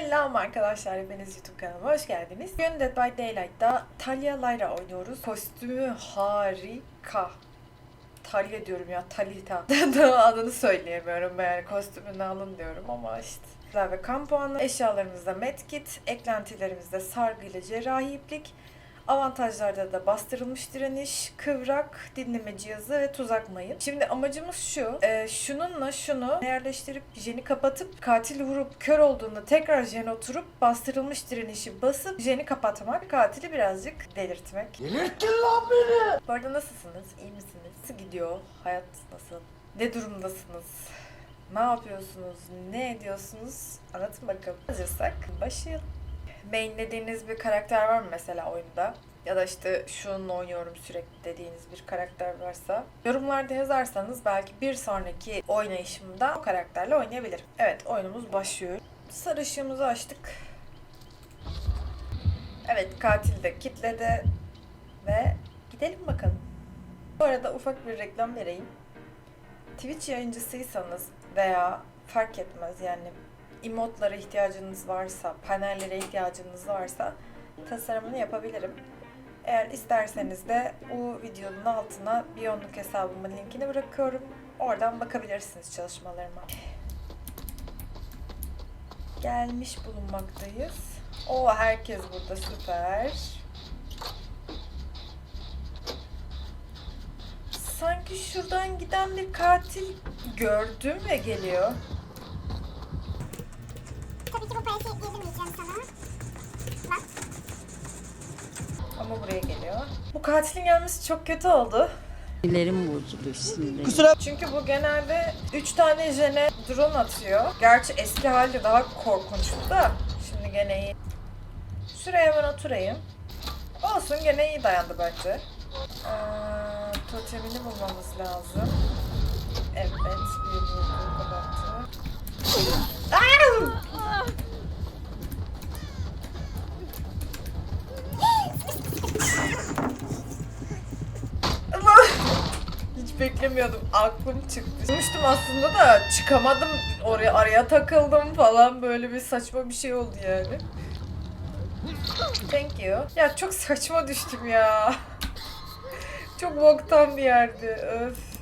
Selam arkadaşlar, hepiniz YouTube kanalıma hoş geldiniz. Bugün Dead by Daylight'ta Talia Lyra oynuyoruz. Kostümü harika. Talia diyorum ya, Talita. Adını söyleyemiyorum yani kostümünü alın diyorum ama işte. Ve kan puanı, eşyalarımızda medkit, eklentilerimizde sargı ile cerrahi iplik, Avantajlarda da bastırılmış direniş, kıvrak, dinleme cihazı ve tuzak mayın. Şimdi amacımız şu, e, şununla şunu yerleştirip jeni kapatıp katili vurup kör olduğunda tekrar jen oturup bastırılmış direnişi basıp jeni kapatmak, katili birazcık delirtmek. Delirttin lan beni. Bu arada nasılsınız? İyi misiniz? Nasıl gidiyor? Hayat nasıl? Ne durumdasınız? Ne yapıyorsunuz? Ne ediyorsunuz? Anlatın bakalım. Hazırsak başlayalım. Mainlediğiniz bir karakter var mı mesela oyunda? Ya da işte şununla oynuyorum sürekli dediğiniz bir karakter varsa yorumlarda yazarsanız belki bir sonraki oynayışımda o karakterle oynayabilirim. Evet oyunumuz başlıyor. Sarı ışığımızı açtık. Evet katil de kitledi ve gidelim bakalım. Bu arada ufak bir reklam vereyim. Twitch yayıncısıysanız veya fark etmez yani emotlara ihtiyacınız varsa, panellere ihtiyacınız varsa tasarımını yapabilirim. Eğer isterseniz de bu videonun altına Biyonluk hesabımın linkini bırakıyorum. Oradan bakabilirsiniz çalışmalarıma. Gelmiş bulunmaktayız. O herkes burada süper. Sanki şuradan giden bir katil gördüm ve geliyor. Tabii ki bu parayı yedirmeyeceğim sana. Bak. Ama buraya geliyor. Bu katilin gelmesi çok kötü oldu. Sinirlerim bozuldu sinirlerim. Kusura Çünkü bu genelde 3 tane jene drone atıyor. Gerçi eski hali daha korkunçtu da. Şimdi gene iyi. Şuraya hemen oturayım. Olsun gene iyi dayandı bence. Ee, totemini bulmamız lazım. Evet, bir vurdu kapattı. Beklemiyordum. Aklım çıktı. Düştüm aslında da çıkamadım. Oraya araya takıldım falan. Böyle bir saçma bir şey oldu yani. Thank you. Ya çok saçma düştüm ya. Çok boktan bir yerdi. Öf.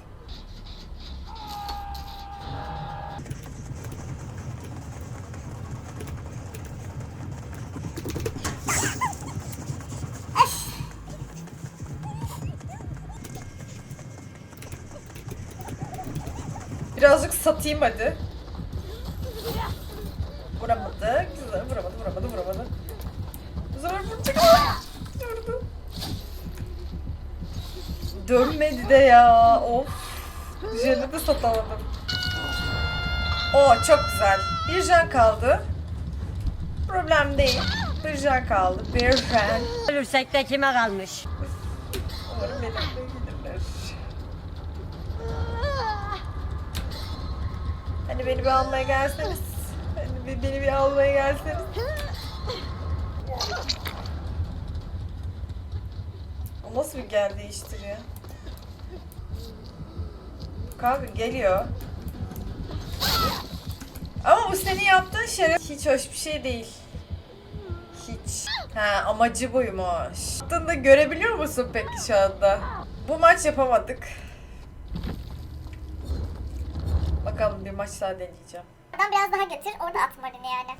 Birazcık satayım hadi. Vuramadı. Güzel. Vuramadı, vuramadı, vuramadı. Bu sefer vuracak. Durdu. Dönmedi de ya. Of. Jeli de satamadım. O çok güzel. Bir jen kaldı. Problem değil. Bir jen kaldı. Bir jen. Ölürsek de kime kalmış? Umarım benimle Hani beni bir almaya gelseniz. Hani bir- beni bir almaya gelseniz. O nasıl bir gel değiştiriyor? Kanka geliyor. Ama bu senin yaptığın şeref hiç hoş bir şey değil. Hiç. Ha amacı buymuş. Yaptığında görebiliyor musun peki şu anda? Bu maç yapamadık. Bakalım bir maç daha deneyeceğim. Adam biraz daha getir. Orada at marini yani.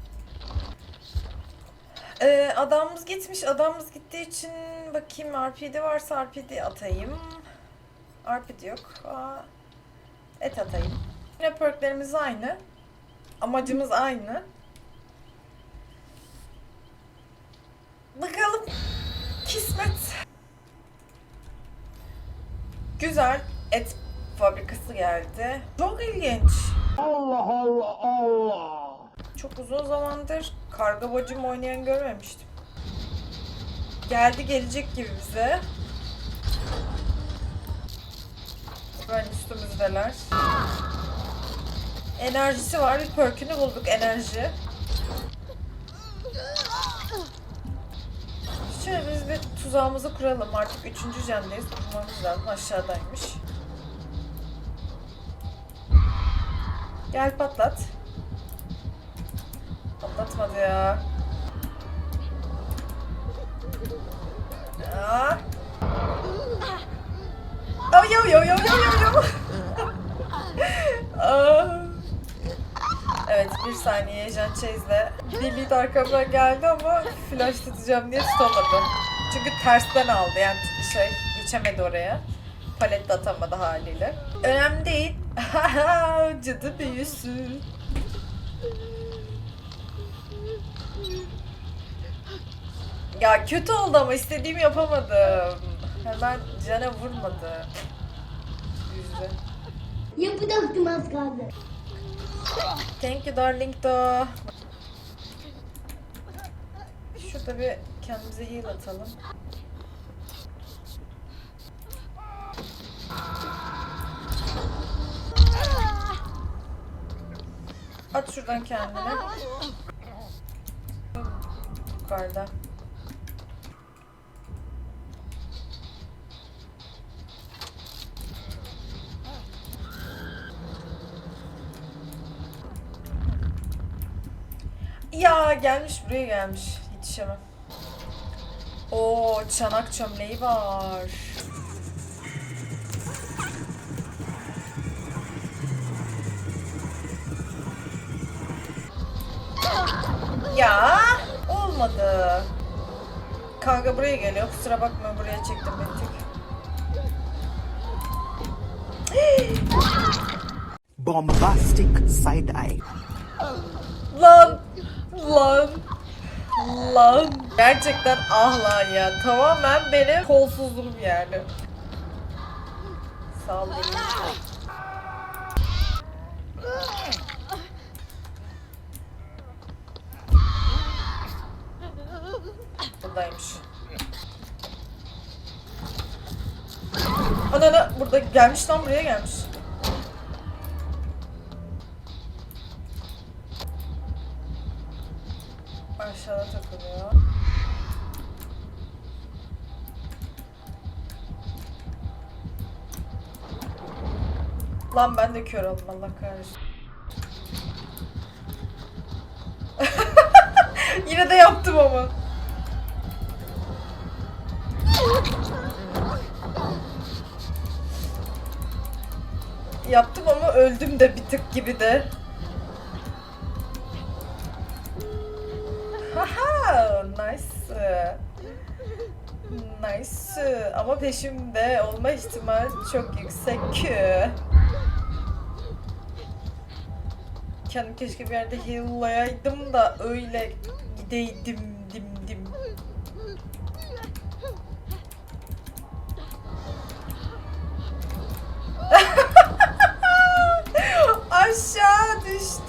Ee, adamımız gitmiş. Adamımız gittiği için bakayım RPD varsa RPD atayım. RPD yok. Aa, et atayım. Yine perklerimiz aynı. Amacımız aynı. Bakalım. Kismet. Güzel. Et fabrikası geldi. Çok ilginç. Allah Allah Allah. Çok uzun zamandır karga bacım oynayan görmemiştim. Geldi gelecek gibi bize. Böyle üstümüzdeler. Enerjisi var. Bir perkünü bulduk enerji. Şöyle biz bir tuzağımızı kuralım. Artık üçüncü jendeyiz. Kurmamız lazım. Aşağıdaymış. Gel patlat. Patlatmadı ya. Aa. Oh, yo yo yo yo yo yo. Evet bir saniye Jan Chase'le Lilith arkamdan geldi ama flash tutacağım diye tutamadı. Çünkü tersten aldı yani şey geçemedi oraya. Palet de atamadı haliyle. Önemli değil. Cadı büyüsü. Ya kötü oldu ama istediğimi yapamadım. Hemen cana vurmadı. Üzdü. Yapacaktım az kaldı. Thank you darling do. Şurada bir kendimize heal atalım. At şuradan kendine. Yukarıda. Ya gelmiş buraya gelmiş. Yetişemem. Oo çanak çömleği var. Ya olmadı. Kanka buraya geliyor. Kusura bakma buraya çektim tık. bombastic side eye. Lan! Lan! Lan! Gerçekten ah lan ya. Tamamen benim kolsuzluğum yani. Sağ ol benim. Buradaymış. Ana ana burada gelmiş lan buraya gelmiş. Aşağıda takılıyor. Lan ben de kör oldum Allah kahretsin. Yine de yaptım ama. Yaptım ama öldüm de bir tık gibi de. Haha, nice. Nice. Ama peşimde olma ihtimali çok yüksek. Kendim keşke bir yerde heal'layaydım da öyle gideydim dim dim.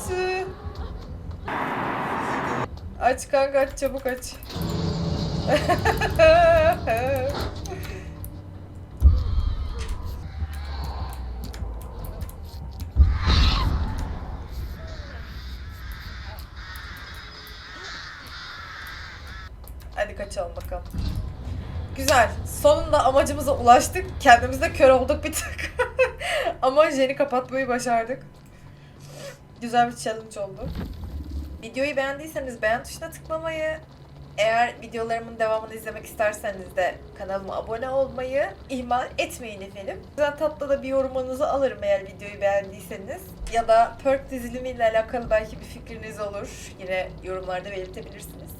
Düştü. Aç kanka aç çabuk aç. Hadi kaçalım bakalım. Güzel. Sonunda amacımıza ulaştık. Kendimiz kör olduk bir tık. Ama jeni kapatmayı başardık. Güzel bir challenge oldu. Videoyu beğendiyseniz beğen tuşuna tıklamayı, eğer videolarımın devamını izlemek isterseniz de kanalıma abone olmayı ihmal etmeyin efendim. Güzel tatlı da bir yorumunuzu alırım eğer videoyu beğendiyseniz. Ya da Perk dizilimiyle alakalı belki bir fikriniz olur. Yine yorumlarda belirtebilirsiniz.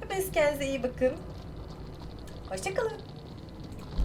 Hepiniz kendinize iyi bakın. Hoşçakalın.